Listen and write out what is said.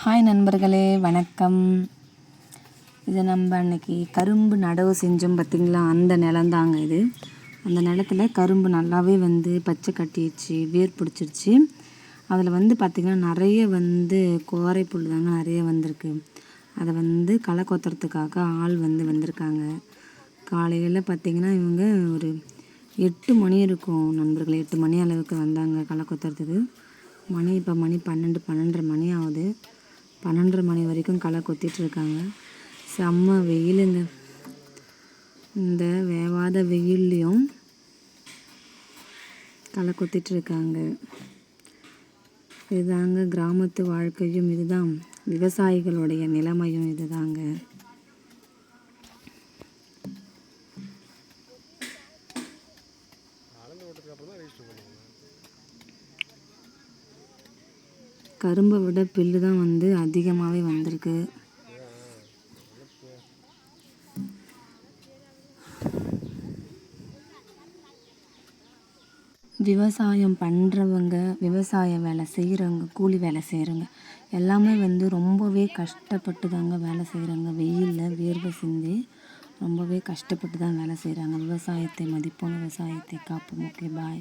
Hi நண்பர்களே. வணக்கம். இது நம்ம அன்னைக்கு கரும்பு நடவு செஞ்சோம் பார்த்திங்களா அந்த நிலந்தாங்க இது. அந்த நிலத்துல கரும்பு நல்லாவே வந்து பச்சை கட்டிடுச்சு வேர் பிடிச்சிருச்சு அதில் வந்து பார்த்திங்கன்னா நிறைய வந்து கோரை புல் தாங்க நிறைய வந்திருக்கு. அதை வந்து களை கொத்துறதுக்காக ஆள் வந்து வந்திருக்காங்க. காலையில் பார்த்திங்கன்னா இவங்க ஒரு எட்டு மணி இருக்கும் நண்பர்கள். எட்டு மணி அளவுக்கு வந்தாங்க களை கொத்துறதுக்கு. மணி இப்போ மணி பன்னெண்டு பன்னெண்டரை மணி ஆகுது. பன்னெண்டரை மணி வரைக்கும் களை கொத்திட்டு இருக்காங்க. செம்ம வெயிலுங்க இந்த வேவாத வெயில்லையும் களை கொத்திட்டு இருக்காங்க. இதுதாங்க கிராமத்து வாழ்க்கையும் இதுதான் விவசாயிகளுடைய நிலைமையும் இதுதாங்க. கரும்பை விட பில்லு தான் வந்து அதிகமாகவே வந்திருக்கு. விவசாயம் பண்ணுறவங்க விவசாய வேலை செய்கிறவங்க கூலி வேலை செய்கிறவங்க எல்லாமே வந்து ரொம்பவே கஷ்டப்பட்டு தாங்க வேலை செய்கிறாங்க வெயிலில் வேர்வை சிந்தி ரொம்பவே கஷ்டப்பட்டு தான் வேலை செய்கிறாங்க விவசாயத்தை மதிப்போம் விவசாயத்தை காப்போம். Okay bye.